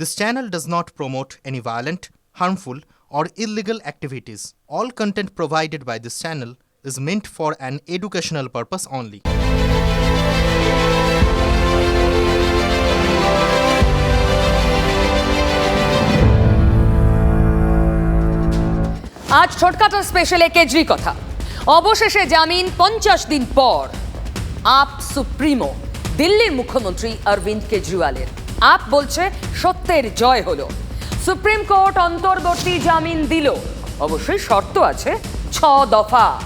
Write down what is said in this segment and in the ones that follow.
This channel does not promote any violent, harmful, or illegal activities. All content provided by this channel is meant for an educational purpose only. আজ ছোটকাটা স্পেশালে কেজরি কথা অবশেষে জামিন পঞ্চাশ দিন পর up supremo দিল্লির মুখ্যমন্ত্রী অরবিন্দ কেজরিওয়ালের আপ বলছে সত্যের জয় হলো। সুপ্রিম কোর্ট অন্তর্বর্তী জামিন দিল। অবশ্যই শর্ত আছে ছ দফা।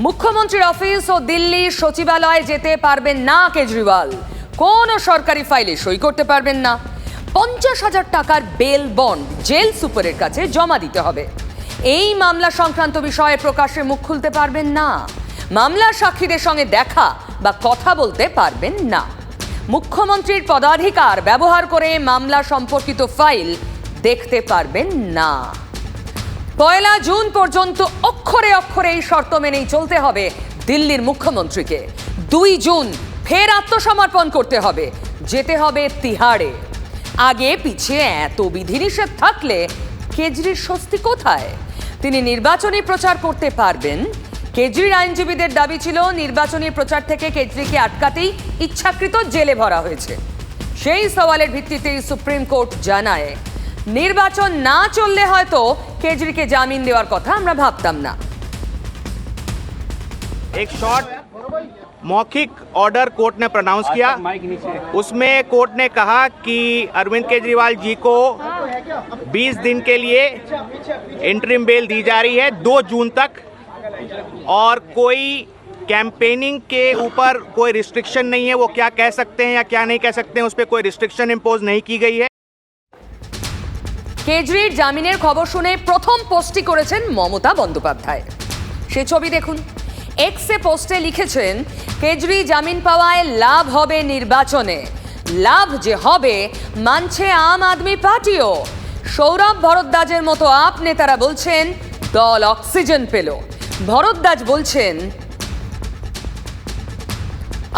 মুখ্যমন্ত্রীর অফিস ও দিল্লির সচিবালয়ে যেতে পারবেন না কেজরিওয়াল। কোনো সরকারি ফাইলে সই করতে পারবেন না। পঞ্চাশ হাজার টাকার বেল বন্ড জেল সুপারের কাছে জমা দিতে হবে। এই মামলা সংক্রান্ত বিষয়ে প্রকাশ্যে মুখ খুলতে পারবেন না। মামলা সাক্ষীদের সঙ্গে দেখা বা কথা বলতে পারবেন না। মুখ্যমন্ত্রীর পদাধিকার ব্যবহার করে মামলা সম্পর্কিত ফাইল দেখতে পারবেন না। পয়লা জুন পর্যন্ত অক্ষরে অক্ষরে এই শর্ত মেনেই চলতে হবে দিল্লির মুখ্যমন্ত্রীকে। দুই জুন ফের আত্মসমর্পণ করতে হবে, যেতে হবে তিহাড়ে। আগে পিছিয়ে এত বিধিনিষেধ থাকলে কেজরির স্বস্তি কোথায়? তিনি নির্বাচনী প্রচার করতে পারবেন কেজরির আইনজীবীদের দাবি ছিল নির্বাচনী প্রচার থেকে কেজরিকে আটকাতেই ইচ্ছাকৃত জেলে ভরা হয়েছে সেই সওয়ালের ভিত্তিতেই সুপ্রিম কোর্ট জানায় নির্বাচন না চললে হয়তো কেজরিকে জামিন দেওয়ার কথা আমরা ভাবতাম না एक शॉर्ट मौखिक ऑर्डर कोर्ट ने प्रोनाउंस किया उसमें कोर्ट ने कहा कि अरविंद केजरीवाल जी को 20 दिन के लिए इंटरिम बेल दी जा रही है 2 जून तक और कोई कैंपेनिंग के ऊपर कोई रिस्ट्रिक्शन नहीं है वो क्या कह सकते हैं या क्या नहीं कह सकते हैं उस पर कोई रिस्ट्रिक्शन इम्पोज नहीं की गई है কেজরির জামিনের খবর শুনে প্রথম পোস্টটি করেছেন মমতা বন্দ্যোপাধ্যায় সে ছবি দেখুন এক্সে পোস্টে লিখেছেন কেজরি জামিন পাওয়ায় লাভ হবে নির্বাচনে লাভ যে হবে মানছে আম আদমি পার্টিও সৌরভ ভরদ্বাজের মতো আপ নেতারা বলছেন দল অক্সিজেন পেল ভরদ্বাজ বলছেন,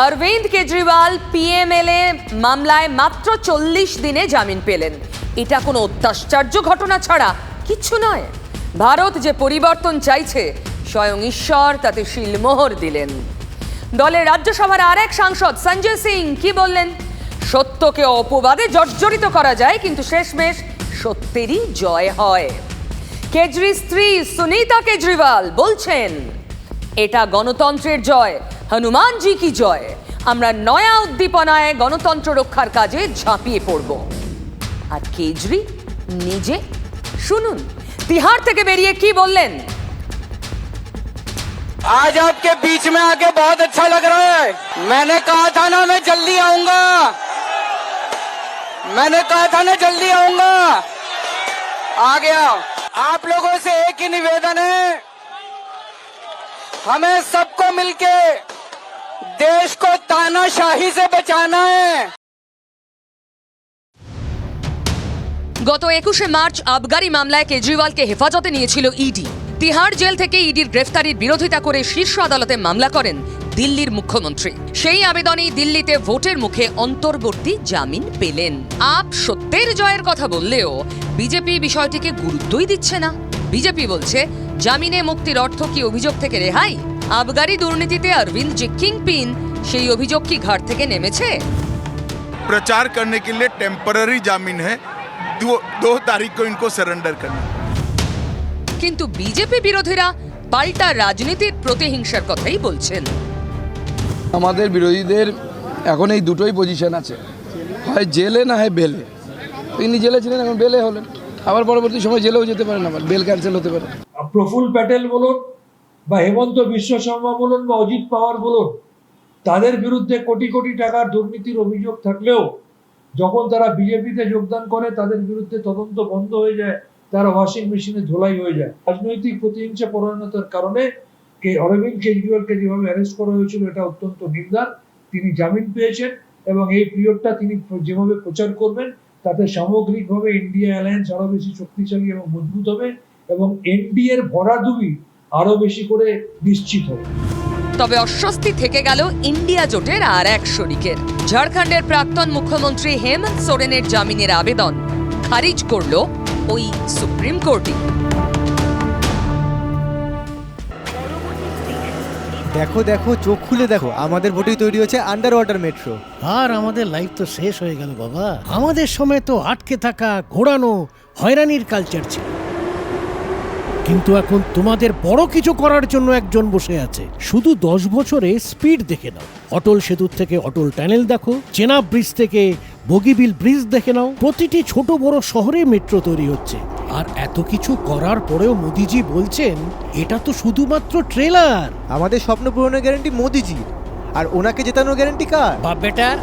অরবিন্দ কেজরিওয়াল পিএমএলএ মামলায় মাত্র চল্লিশ দিনে জামিন পেলেন। এটা কোনো অত্যাশ্চর্য ঘটনা ছাড়া কিচ্ছু নয়। ভারত যে পরিবর্তন চাইছে, স্বয়ং ঈশ্বর তাতে শিলমোহর দিলেন। দলের রাজ্যসভার আরেক সাংসদ সঞ্জয় সিং কি বললেন, সত্যকে অপবাদে জর্জরিত করা যায়, কিন্তু শেষমেশ সত্যেরই জয় হয়। কেজরি স্ত্রী সুনীতা কেজরিওয়াল বলছেন এটা গণতন্ত্রের জয় হনুমানজি কি জয় আমরা নয়া উদ্দীপনায় গণতন্ত্র রক্ষার কাজে ঝাঁপিয়ে পড়ব আর কেজরি নিজে শুনুন তিহার থেকে বেরিয়ে কি বললেন आज आपके बीच में आके बहुत अच्छा लग रहा है मैंने कहा था ना मैं जल्दी आऊंगा मैंने कहा था ना जल्दी आऊंगा आ गया आप लोगों से एक ही निवेदन है हमें सबको मिलके देश को तानाशाही से बचाना है গত একুশে মার্চ আবগারি মামলায় কেজরিওয়ালকে হেফাজতে নিয়েছিল ইডি তিহাড় জেল থেকে ইডির গ্রেফতারির বিরোধিতা করে শীর্ষ আদালতে মামলা করেন দিল্লির মুখ্যমন্ত্রী সেই আবেদনেই দিল্লিতে ভোটের মুখে অন্তর্বর্তী জামিন পেলেন আপ সত্যের জয়ের কথা বললেও বিজেপি বিষয়টিকে গুরুত্বই দিচ্ছে না বিজেপি বলছে জামিনে মুক্তির অর্থ কি অভিযোগ থেকে রেহাই আবগারি দুর্নীতিতে অরবিন্দ যে কিং পিন সেই অভিযোগ কি ঘাট থেকে নেমেছে प्रचार करने के लिए टेम्पररी जामीन है दो, दो तारीख को इनको सरेंडर करना কিন্তু বিজেপি বিরোধীরা পাল্টা রাজনীতির প্রতিহিংসার কথাই বলছেন আমাদের বিরোধীদের এখন এই দুটোই পজিশন আছে। হয় জেলে না হয় বেলে। তিনি জেলে ছিলেন, এখন বেলে হলেন। আবার পরবর্তী সময় জেলেও যেতে পারেন আবার, বেল ক্যান্সেল হতে পারে। প্রফুল প্যাটেল বলুন বা হেমন্ত বিশ্ব শর্মা বলুন বা অজিত পাওয়ার বলুন, তাদের বিরুদ্ধে কোটি কোটি টাকার দুর্নীতির অভিযোগ থাকলেও যখন তারা বিজেপিতে যোগদান করে, তাদের বিরুদ্ধে তদন্ত বন্ধ হয়ে যায়, তারা ওয়াশিং মেশিনে ধোলাই হয়ে যায়। রাজনৈতিক প্রতিহিংসা পরায়ণতার কারণে কে অরবিন্দ কেজরিওয়ালকে যেভাবে অ্যারেস্ট করা হয়েছিল, এটা অত্যন্ত নির্দার তিনি জামিন পেয়েছেন এবং এই পিরিয়ডটা তিনি যেভাবে প্রচার করবেন, তাতে সামগ্রিকভাবে ইন্ডিয়া অ্যালায়েন্স আরও বেশি শক্তিশালী এবং মজবুত হবে এবং এনডিএর ভরাডুবি আরও বেশি করে নিশ্চিত হবে। তবে অস্বস্তি থেকে গেল ইন্ডিয়া জোটের আর এক শরিকের ঝাড়খণ্ডের প্রাক্তন মুখ্যমন্ত্রী হেমন্ত সোরেনের জামিনের আবেদন খারিজ করল ওই সুপ্রিম কোর্টই। দেখো দেখো, চোখ খুলে দেখো। আমাদের ভোটেই তৈরি হচ্ছে আন্ডার ওয়াটার মেট্রো আর আমাদের লাইফ তো শেষ হয়ে গেল বাবা। আমাদের সময় তো আটকে থাকা ঘোরানো হয়রানির কালচার ছিল। কিন্তু এখন তোমাদের বড় কিছু করার জন্য একজন বসে আছে। শুধু দশ বছরে স্পিড দেখে নাও। অটল সেতুর থেকে অটল টানেল দেখো। চেনা ব্রিজ থেকে বগিবিল ব্রিজ দেখে নাও। প্রতিটি ছোট বড় শহরে মেট্রো তৈরি হচ্ছে। আর এত কিছু করার পরেও মোদিজি বলছেন এটা তো শুধুমাত্র ট্রেলার। আমাদের স্বপ্ন পূরণের গ্যারান্টি মোদিজির আর ওনাকে জেতানোর গ্যারান্টি কার? বা বেটার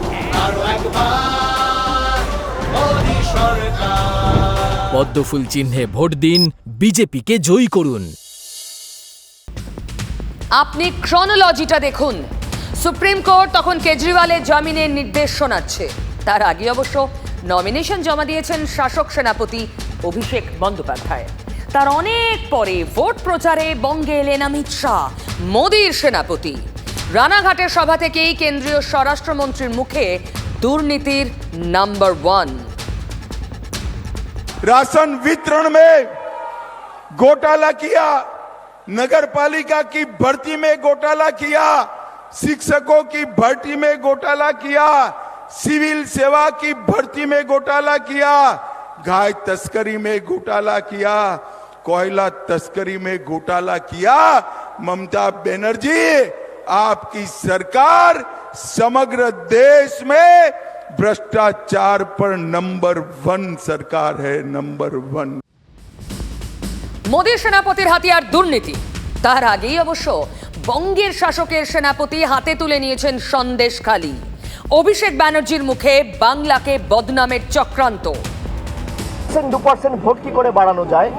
পদ্মফুল চিহ্নে ভোট দিন বিজেপিকে জয়ী করুন। আপনি ক্রনোলজিটা দেখুন। সুপ্রিম কোর্ট তখন কেজরিওয়ালের জামিনের নির্দেশ শোনাচ্ছে। তার আগে অবশ্য নমিনেশন জমা দিয়েছেন শাসক সেনাপতি অভিষেক বন্দ্যোপাধ্যায়। তার অনেক পরে ভোট প্রচারে বঙ্গে এলেন অমিত শাহ, মোদীর সেনাপতি। রানাঘাটের সভা থেকেই কেন্দ্রীয় স্বরাষ্ট্রমন্ত্রীর মুখে দুর্নীতির নাম্বার ওয়ান राशन वितरण में घोटाला किया नगर पालिका की भर्ती में घोटाला किया, शिक्षकों की भर्ती में घोटाला किया, सिविल सेवा की भर्ती में घोटाला किया गाय तस्करी में घोटाला किया, कोयला तस्करी में घोटाला किया। ममता बनर्जी, आपकी सरकार समग्र देश में भ्रष्टाचार पर नंबर वन सरकार है नंबर वन মোদীর সেনাপতির হাতিয়ার দুর্নীতি তার আগেই অবশ্য বঙ্গের শাসকের সেনাপতি হাতে তুলে নিয়েছেন সন্দেশ খালি অভিষেক ব্যানার্জির মুখে বাংলাকে বদনামের চক্রান্ত পার্সেন্ট দু পার্সেন্ট ভোট কি করে বাড়ানো যায়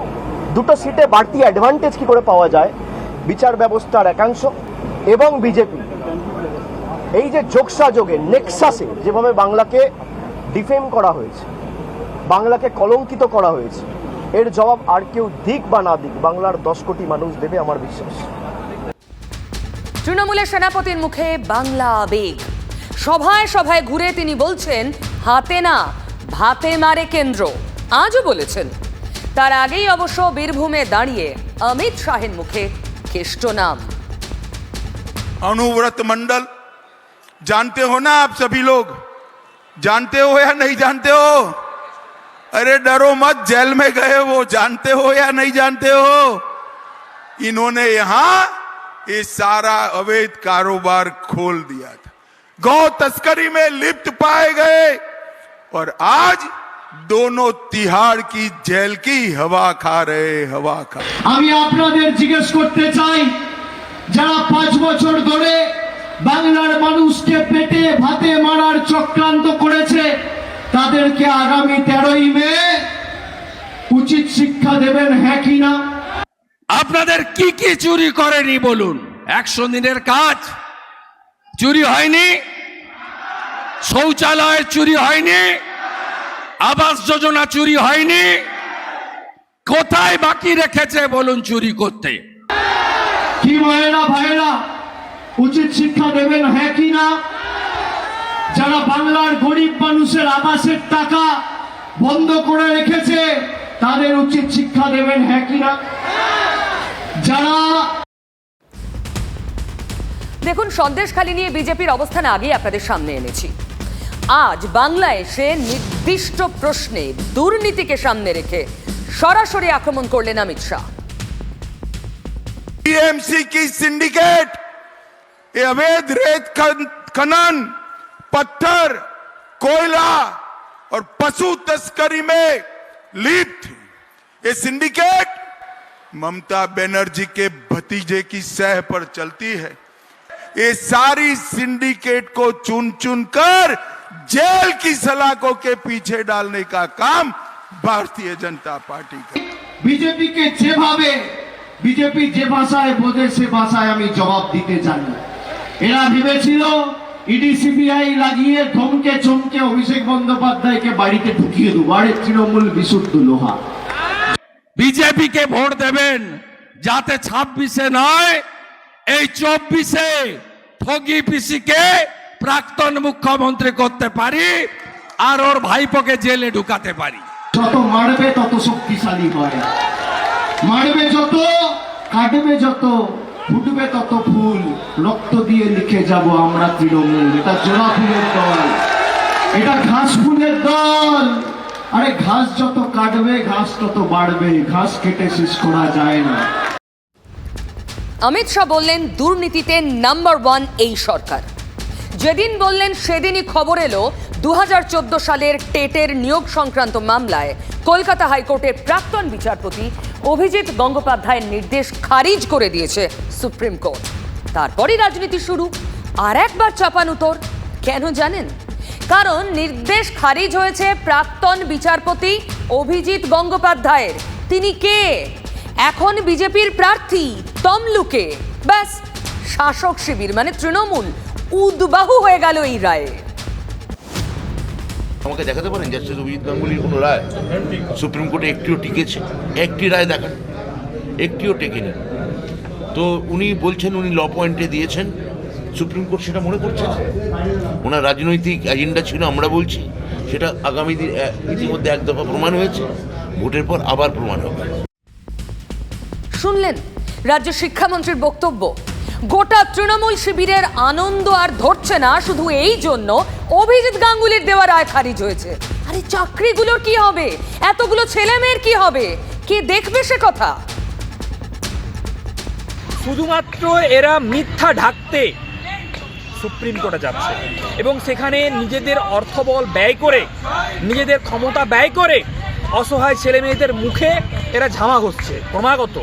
দুটো সিটে বাড়তি অ্যাডভান্টেজ কি করে পাওয়া যায় বিচার ব্যবস্থার একাংশ এবং বিজেপি এই যে যোগসাযোগে নেক্সাসে যেভাবে বাংলাকে ডিফেম করা হয়েছে বাংলাকে কলঙ্কিত করা হয়েছে এর জবাব আর কেউ দিক বা না দিক বাংলার দশ কোটি মানুষ দেবে আমার বিশ্বাস। তৃণমূলের সেনাপতির মুখে বাংলা আবেগ। সভায় সভায় ঘুরে তিনি বলছেন হাতে না ভাতে মারে কেন্দ্র। আজও বলেছেন তার আগেই অবশ্য বীরভূমে দাঁড়িয়ে অমিত শাহের মুখে কেষ্ট নাম। অনুব্রত মন্ডল जानते हो ना आप सभी लोग जानते हो या नहीं जानते हो अरे डरो मत जेल में गए वो जानते हो या नहीं जानते हो इन्होंने यहां ये सारा अवैध कारोबार खोल दिया था गौ तस्करी में लिप्त पाए गए और आज दोनों तिहाड़ की जेल की हवा खा रहे हवा खा আমি আপনাদের জিজ্ঞেস করতে চাই যারা পাঁচ বছর ধরে বাংলার মানুষকে পেটে ভাতে মারার চক্রান্ত করেছে। তাদেরকে আগামী তেরোই মে উচিত শিক্ষা দেবেন হ্যাঁ কি না? আপনাদের কি কি চুরি করেনি বলুন? একশো দিনের কাজ চুরি হয়নি? শৌচালয়ের চুরি হয়নি? আবাস যোজনা চুরি হয়নি? কোথায় বাকি রেখেছে বলুন চুরি করতে? কি মায়েরা ভাইয়েরা? উচিত শিক্ষা দেবেন হ্যাঁ কি না? যারা বাংলার গরিব মানুষের আবাসের টাকা বন্ধ করে রেখেছে তাদের উচিত শিক্ষা দেবেন হ্যাঁ কি না? যারা দেখুন সন্দেশখালী নিয়ে বিজেপির অবস্থান আগেই আপনাদের সামনে এনেছি। আজ বাংলা এসে নির্দিষ্ট প্রশ্নে দুর্নীতিকে সামনে রেখে সরাসরি আক্রমণ করলেন অমিত শাহ। টিএমসি কি সিন্ডিকেট? ये अवैध रेत खन- खनन पत्थर कोयला और पशु तस्करी में लिप्त ये सिंडिकेट ममता बनर्जी के भतीजे की सह पर चलती है ये सारी सिंडिकेट को चुन चुन कर जेल की सलाखों के पीछे डालने का काम भारतीय जनता पार्टी का বিজেপিকে যেভাবে বিজেপি যে ভাষায় বোঝে সে ভাষায় আমি জবাব দিতে জানি এরা ভেবেছিল ইডি সিবিআই লাগিয়ে ধমকে চমকে অভিষেক বন্দ্যোপাধ্যায়কে বাড়িতে ঢুকিয়ে দেবো। আরে তৃণমূল বিশুদ্ধ লোহা। বিজেপিকে ভোট দেবেন যাতে ছাব্বিশে নয় এই চব্বিশে ঠগি পিসিকে প্রাক্তন মুখ্যমন্ত্রী করতে পারি আর ওর ভাইপোকে জেলে ঢুকাতে পারি। যত মারবে তত শক্তিশালী হয়। মারবে যত কাটবে যত ফুটবে তত ফুল, রক্ত দিয়ে লিখে যাব আমরা তৃণমূল। এটা জোড়া ফুলের দল। এটা ঘাস ফুলের দল। আরে ঘাস যত কাটবে, ঘাস তত বাড়বে। ঘাস কেটে শেষ করা যায় না। অমিত শাহ বললেন, দুর্নীতিতে নাম্বার ওয়ান এই সরকার। যেদিন বললেন সেদিনই খবর এলো দু হাজার চোদ্দ সালের টেটের নিয়োগ সংক্রান্ত মামলায়। কলকাতা হাইকোর্টের প্রাক্তন বিচারপতি অভিজিৎ গঙ্গোপাধ্যায়ের নির্দেশ খারিজ করে দিয়েছে সুপ্রিম কোর্ট। তারপরই রাজনীতি শুরু। আর একবার চাপানুতর কেন জানেন? কারণ নির্দেশ খারিজ হয়েছে প্রাক্তন বিচারপতি অভিজিৎ গঙ্গোপাধ্যায়ের। তিনি কে? এখন বিজেপির প্রার্থী তমলুকে। ব্যাস, শাসক শিবির মানে তৃণমূল। উদ্বাহু হয়ে গেল এই রায়ে। আমাকে দেখাতে পারেন জাস্টিস অভিজিৎ গাঙ্গুলির কোনো রায়? সুপ্রিম কোর্টে একটিও টিকেছে। একটি রায় দেখান। একটিও টেকেনি তো উনি বলছেন উনি ল পয়েন্টে দিয়েছেন। সুপ্রিম কোর্ট সেটা মনে করছে না। ওনার রাজনৈতিক এজেন্ডা ছিল আমরা বলছি। সেটা আগামী দিন ইতিমধ্যে এক দফা প্রমাণ হয়েছে। ভোটের পর আবার প্রমাণ হবে। শুনলেন? রাজ্য শিক্ষামন্ত্রীর বক্তব্য। গোটা তৃণমূল শিবিরের আনন্দ আর ধরছে না, শুধু এই জন্য অভিজিৎ গাঙ্গুলির দেওয়া রায় খারিজ হয়েছে। আরে চাকরিগুলোর কি হবে? এতগুলো ছেলে মেয়ের কি হবে? কে দেখবে সে কথা? শুধুমাত্র এরা মিথ্যা ঢাকতে সুপ্রিম কোর্টে যাচ্ছে এবং সেখানে নিজেদের অর্থবল ব্যয় করে, নিজেদের ক্ষমতা ব্যয় করে অসহায় ছেলে মেয়েদের মুখে এরা ঝামা ঘষছে ক্রমাগত।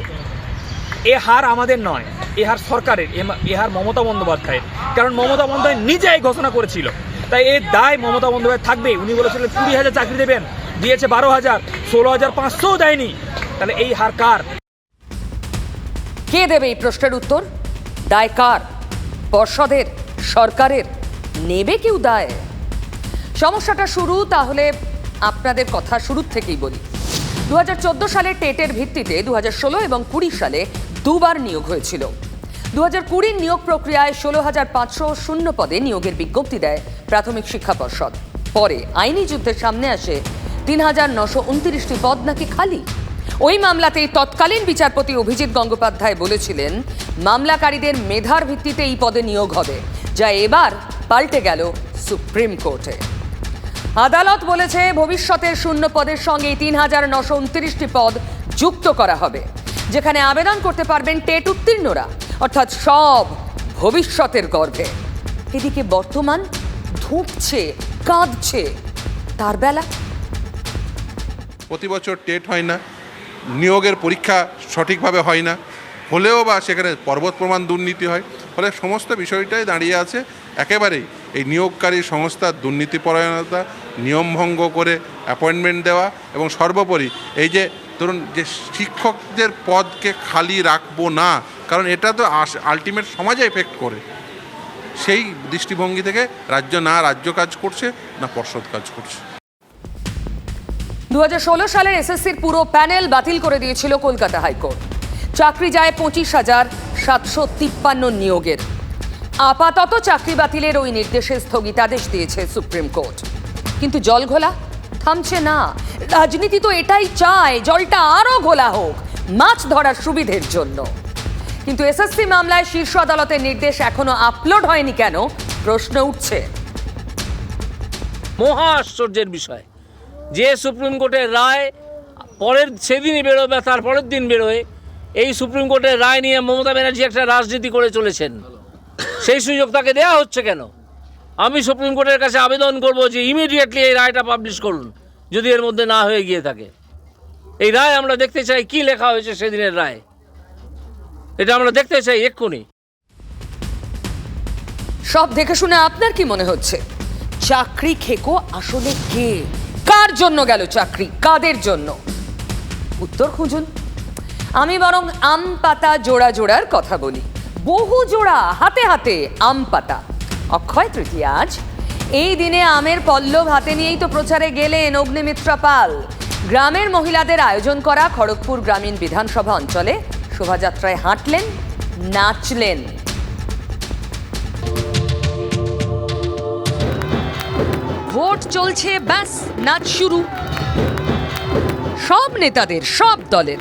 এ হার আমাদের নয়। এ হার সরকারের এ মা- এ হার মমতা বন্দ্যোপাধ্যায়ের। কারণ মমতা বন্দ্যোপাধ্যায় নিজেই ঘোষণা করেছিল। তাই এর দায় মমতা বন্দ্যোপাধ্যায় থাকবে উনি বলেছিলেন, কুড়ি হাজার চাকরি দেবেন, দিয়েছে বারো হাজার, ষোলো হাজার পাঁচশোও দেয়নি। তাহলে এই হার কার? কে দেবে এই প্রশ্নের উত্তর? দায় কার? পর্ষদের? সরকারের? নেবে কেউ দায়? সমস্যাটা শুরু, তাহলে আপনাদের কথা শুরুর থেকেই বলি। দুহাজার চোদ্দ সালে টেটের ভিত্তিতে দু হাজার ষোলো এবং কুড়ি সালে দুবার নিয়োগ হয়েছিল। দু হাজার কুড়ির নিয়োগ প্রক্রিয়ায় ষোলো হাজার পাঁচশো শূন্য পদে নিয়োগের বিজ্ঞপ্তি দেয় প্রাথমিক শিক্ষা পর্ষদ। পরে আইনি যুদ্ধের সামনে আসে তিন হাজার নশো উনত্রিশটি পদ নাকি খালি? ওই মামলাতেই তৎকালীন বিচারপতি অভিজিৎ গঙ্গোপাধ্যায় বলেছিলেন, মামলাকারীদের মেধার ভিত্তিতে এই পদে নিয়োগ হবে, যা এবার পাল্টে গেল সুপ্রিম কোর্টে। আদালত বলেছে, ভবিষ্যতের শূন্য পদের সঙ্গে তিন হাজার নশো উনত্রিশটি পদ যুক্ত করা হবে। যেখানে আবেদন করতে পারবেন টেট উত্তীর্ণরা, অর্থাৎ সব ভবিষ্যতের গর্ভে। এদিকে বর্তমান ধুঁকছে, কাঁদছে, তার বেলা। প্রতি বছর টেট হয় না, নিয়োগের পরীক্ষা সঠিকভাবে হয় না, হলেও বা সেখানে পর্বত প্রমাণ দুর্নীতি হয়, ফলে সমস্ত বিষয়টাই দাঁড়িয়ে আছে একেবারেই। এই নিয়োগকারী সংস্থার দুর্নীতিপরায়ণতা নিয়মভঙ্গ করে অ্যাপয়েন্টমেন্ট দেওয়া এবং সর্বোপরি এই যে ধরুন যে শিক্ষকদের পদকে খালি রাখব না, কারণ এটা তো আলটিমেট সমাজে এফেক্ট করে। সেই দৃষ্টিভঙ্গি থেকে রাজ্য না রাজ্য কাজ করছে, না পর্ষদ কাজ করছে। দু সালের এসএসসির পুরো প্যানেল বাতিল করে দিয়েছিল কলকাতা হাইকোর্ট। চাকরি যায় পঁচিশ হাজার সাতশো তিপ্পান্ন নিয়োগের। আপাতত চাকরি বাতিলের ওই নির্দেশে স্থগিতাদেশ দিয়েছে সুপ্রিম কোর্ট। কিন্তু জল ঘোলা, থামছে না। রাজনীতি তো এটাই চায়, জলটা আরও ঘোলা হোক, মাছ ধরার সুবিধের জন্য। কিন্তু এসএসসি মামলায় শীর্ষ আদালতের নির্দেশ এখনও আপলোড হয়নি কেন? প্রশ্ন উঠছে। মহা আশ্চর্যের বিষয়। যে সুপ্রিম কোর্টের রায় পরের সেদিনই বেরোবে তার পরের দিন বেরোয়, এই সুপ্রিম কোর্টের রায় নিয়ে মমতা ব্যানার্জি একটা রাজনীতি করে চলেছেন। সেই সুযোগ তাকে দেওয়া হচ্ছে কেন? আমি সুপ্রিম কোর্টের কাছে আবেদন করব যে ইমিডিয়েটলি এই রায়টা পাবলিশ করুন। যদি এর মধ্যে না হয়ে গিয়ে থাকে। এই রায় আমরা দেখতে চাই কি লেখা হয়েছে সেদিনের রায়। এটা আমরা দেখতে চাই এক্ষুনি। সব দেখে শুনে আপনার কি মনে হচ্ছে? চাকরি খেকো আসলে কে? কার জন্য গেল চাকরি? কাদের জন্য? উত্তর খুঁজুন। আমি বরং আম পাতা জোড়া জোড়ার কথা বলি। বহু জোড়া, হাতে হাতে আম পাতা। অক্ষয় তৃতীয়া আজ এই দিনে আমের পল্লব হাতে নিয়েই তো প্রচারে গেলেন অগ্নিমিত্রা পাল। গ্রামের মহিলাদের আয়োজন করা খড়গপুর গ্রামীণ বিধানসভা অঞ্চলে শোভাযাত্রায় হাঁটলেন, নাচলেন। ভোট চলছে, ব্যাস, নাচ শুরু। সব নেতাদের, সব দলের।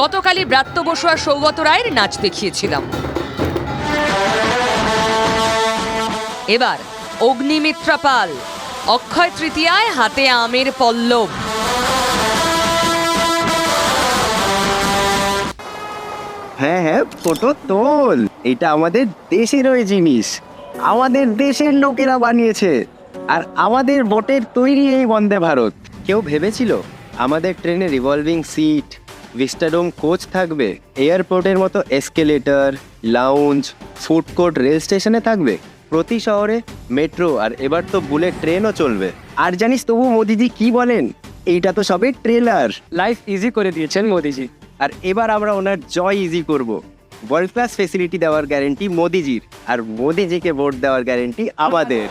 গতকালই ব্রাত্য বসু আর সৌগত রায়ের নাচ দেখিয়েছিলাম। এবার অগ্নিমিত্রা পাল। অক্ষয় তৃতীয়ায় হাতে আমের পল্লব। হ্যাঁ হ্যাঁ ফটো তোল। এটা আমাদের দেশেরই জিনিস। আমাদের দেশের লোকেরা বানিয়েছে। আর আমাদের ভোটের তৈরি এই বন্দে ভারত। কেউ ভেবেছিল? আমাদের ট্রেনে রিভলভিং সিট ভিস্টাডোম কোচ থাকবে এয়ারপোর্টের মতো escalator lounge food court rail স্টেশনে থাকবে? প্রতি শহরে মেট্রো আর এবার তো বুলেট ট্রেনও চলবে। আর জানিস তবু মোদিজি কি বলেন? এইটা তো সবে ট্রেলার। লাইফ ইজি করে দিয়েছেন মোদিজি। আর এবার আমরা ওনার জয় ইজি করব। ওয়ার্ল্ড ক্লাস ফেসিলিটি দেওয়ার গ্যারেন্টি মোদিজির। আর মোদিজিকে ভোট দেওয়ার গ্যারেন্টি আমাদের।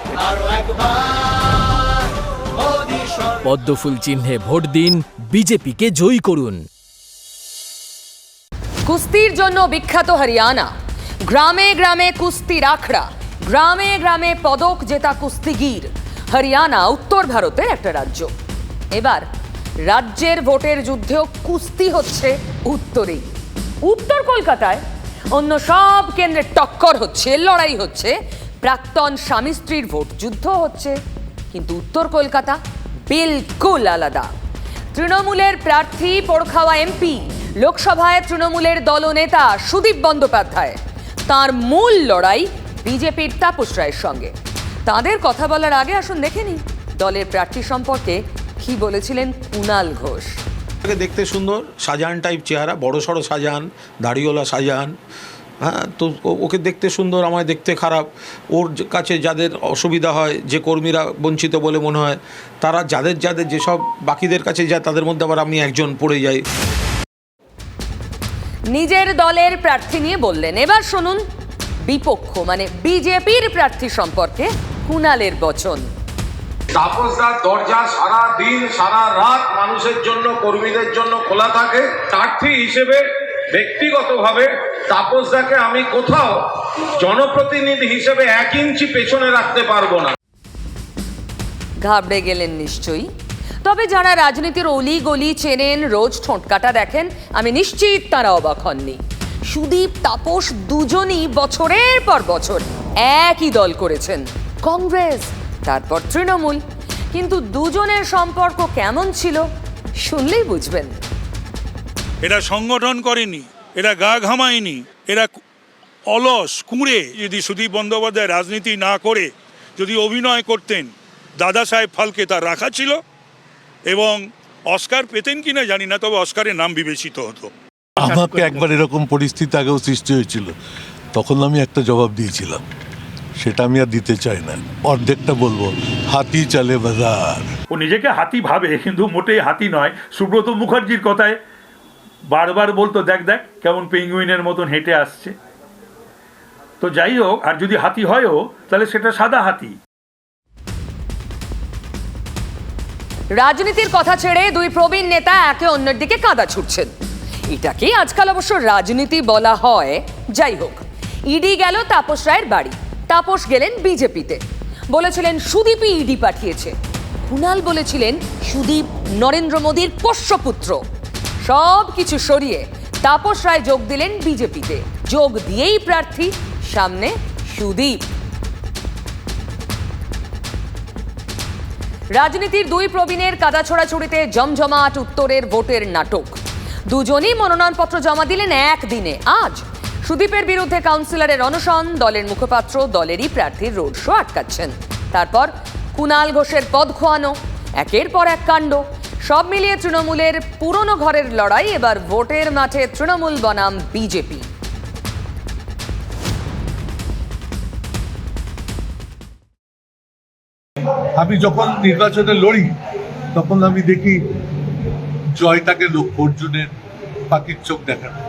পদ্মফুল চিহ্নে ভোট দিন বিজেপিকে জয়ী করুন। কুস্তির জন্য বিখ্যাত হরিয়ানা। গ্রামে গ্রামে কুস্তির আখড়া। গ্রামে গ্রামে পদক জেতা কুস্তিগির। হরিয়ানা, উত্তর ভারতের একটা রাজ্য। এবার রাজ্যের ভোটের যুদ্ধেও কুস্তি হচ্ছে উত্তরেই উত্তর কলকাতায় অন্য সব কেন্দ্রে টক্কর হচ্ছে, লড়াই হচ্ছে। প্রাক্তন স্বামী স্ত্রীর ভোট যুদ্ধ হচ্ছে। কিন্তু উত্তর কলকাতা বিলকুল আলাদা। তৃণমূলের প্রার্থী পোড়খাওয়া এমপি, লোকসভায় তৃণমূলের দলনেতা সুদীপ বন্দ্যোপাধ্যায়। তার মূল লড়াই বিজেপির তাপস রায়ের সঙ্গে। তাদের কথা বলার আগে আসুন দেখে নিই দলের প্রার্থী সম্পর্কে কি বলেছিলেন কুণাল ঘোষ। দেখতে সুন্দর শাহজাহান টাইপ চেহারা বড় সড়ো শাহজাহান দাড়িওয়ালা শাহজাহান হ্যাঁ তো ওকে দেখতে সুন্দর আমায় দেখতে খারাপ। ওর কাছে যাদের অসুবিধা হয় যে কর্মীরা বঞ্চিত বলে মনে হয় তারা যাদের যাদের যেসব বাকিদের কাছে যায় তাদের মধ্যে আবার আমি একজন পড়ে যাই। নিজের দলের প্রার্থী নিয়ে বললেন। এবার শুনুন বিপক্ষ মানে বিজেপির প্রার্থী সম্পর্কে কুণালের বচন। তাপসদার দরজা সারা দিন সারা রাত মানুষের জন্য কর্মীদের জন্য খোলা থাকে। প্রার্থী হিসেবে ব্যক্তিগতভাবে তাপসদাকে আমি কোথাও জনপ্রতিনিধি হিসেবে এক ইঞ্চি পেছনে রাখতে পারব না। ঘাবড়ে গেলেন নিশ্চয়ই। তবে যারা রাজনীতির অলি গলি চেনেন রোজ ঠোঁটকাটা দেখেন আমি নিশ্চিত তারা অবাক হননি। সুদীপ, তাপস দুজনই বছরের পর বছর একই দল করেছেন। কংগ্রেস, তারপর তৃণমূল। কিন্তু দুজনের সম্পর্ক কেমন ছিল শুনলেই বুঝবেন। এরা সংগঠন করেনি, এরা গা ঘামায়নি, এরা অলস, কুঁড়ে। যদি সুদীপ বন্দ্যোপাধ্যায় রাজনীতি না করে, যদি অভিনয় করতেন, দাদা সাহেব ফালকে তার রাখা ছিল। এবং অস্কার পেতেন কিনা জানি না, তবে অস্কারের নাম বিবেচিত হতো। আমাকে একবার এরকম পরিস্থিতি আগেও সৃষ্টি হয়েছিল। তখন আমি একটা জবাব দিয়েছিলাম। সেটা আমি আর দিতে চাই না। অর্ধেকটা বলব হাতি চলে বাজার। ও নিজেকে হাতি ভাবে কিন্তু মোটেই হাতি নয়। সুব্রত মুখার্জির কথায় বারবার বলতো দেখ দেখ কেমন পেঙ্গুইনের মতন হেঁটে আসছে। তো যাই হোক আর যদি হাতি হয়ও তাহলে সেটা সাদা হাতি। রাজনীতির কথা ছেড়ে দুই প্রবীণ নেতা একে অন্যের দিকে কাদা ছুটছেন। এটাকেই আজকাল অবশ্য রাজনীতি বলা হয়। যাই হোক, ইডি গেল তাপস রায়ের বাড়ি। তাপস গেলেন বিজেপিতে। বলেছিলেন, সুদীপই ইডি পাঠিয়েছে। কুণাল বলেছিলেন, সুদীপ নরেন্দ্র মোদীর পোষ্যপুত্র সব কিছু সরিয়ে তাপস রায় যোগ দিলেন বিজেপিতে। যোগ দিয়েই প্রার্থী, সামনে সুদীপ। রাজনীতির দুই প্রবীণের কাদা ছোড়াছুড়িতে জমজমাট উত্তরের ভোটের নাটক। দুজনই মনোনয়নপত্র জমা দিলেন একদিনে। আজ সুদীপের বিরুদ্ধে কাউন্সিলরের অনশন, দলের মুখপাত্র, দলেরই প্রার্থীর রোড শো আটকাচ্ছেন। তারপর কুণাল ঘোষের পদ খোয়ানো, একের পর এক কাণ্ড। সব মিলিয়ে তৃণমূলের পুরনো ঘরের লড়াই, এবার ভোটের মাঠে তৃণমূল বনাম বিজেপি। আমি যখন নির্বাচনে লড়ি, তখন আমি দেখি জয়টাকে লক্ষ্য অর্জুনের পাখির চোখ দেখানো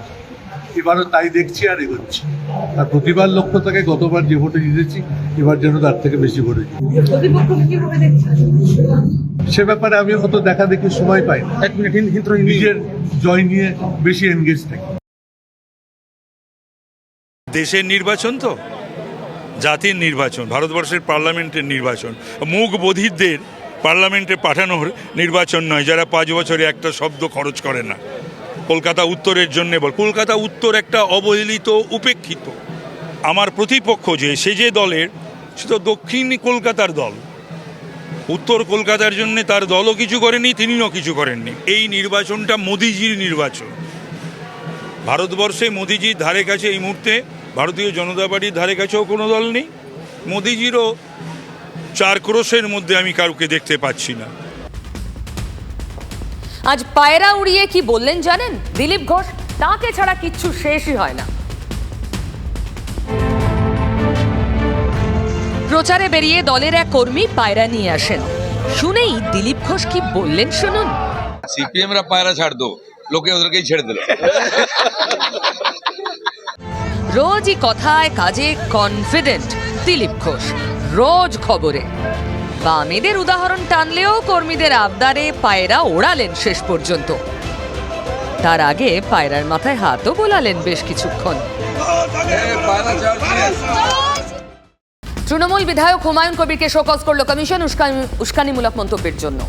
এবারও তাই দেখছি আর এগোচ্ছি। আর প্রতিবার লক্ষ্য থাকে গতবার যে ভোটে জিতেছি এবার যেন তার থেকে বেশি ভোটে সে ব্যাপারে আমি অত দেখা দেখি সময় পাই না। নিজের জয় নিয়ে বেশি এনগেজ থাকি। দেশের নির্বাচন তো? জাতির নির্বাচন ভারতবর্ষের পার্লামেন্টের নির্বাচন। মুখ বধিরদের পার্লামেন্টে পাঠানোর নির্বাচন নয় যারা পাঁচ বছরে একটা শব্দ খরচ করে না। কলকাতা উত্তরের জন্য বল। কলকাতা উত্তর একটা অবহেলিত উপেক্ষিত। আমার প্রতিপক্ষ যে, সে যে দলের, সে তো দক্ষিণ কলকাতার দল। উত্তর কলকাতার জন্য তার দলও কিছু করেনি, তিনিও কিছু করেননি। এই নির্বাচনটা মোদিজির নির্বাচন। ভারতবর্ষে মোদিজির ধারে কাছে এই মুহূর্তে ভারতীয় জনতা পার্টির ধারে কাছেও কোনো দল নেই। মোদিজিরও চার ক্রোশের মধ্যে আমি কাউকে দেখতে পাচ্ছি না। আজ পায়রা উড়িয়ে কি বললেন জানেন? দিলীপ ঘোষ তাকে ছাড়া কিচ্ছু শেষই হয় না। প্রচারে বেরিয়ে দলের এক কর্মী পায়রা নিয়ে আসেন। শুনেই দিলীপ ঘোষ কি বললেন শুনুন। সিপিএমরা পায়রা ছাড় দো লোকে ওদেরকেই ছেড়ে দিল। রোজই কথায় কাজে কনফিডেন্ট দিলীপ ঘোষ রোজ খবরে। বামেদের উদাহরণ টানলেও কর্মীদের আবদারে পায়রা ওড়ালেন শেষ পর্যন্ত। তার আগে পায়রার মাথায় হাতও বোলালেন বেশ কিছুক্ষণ। তৃণমূল বিধায়ক হুমায়ুন কবিরকে শোকজ করল কমিশন, উস্কানি উস্কানিমূলক মন্তব্যের জন্য।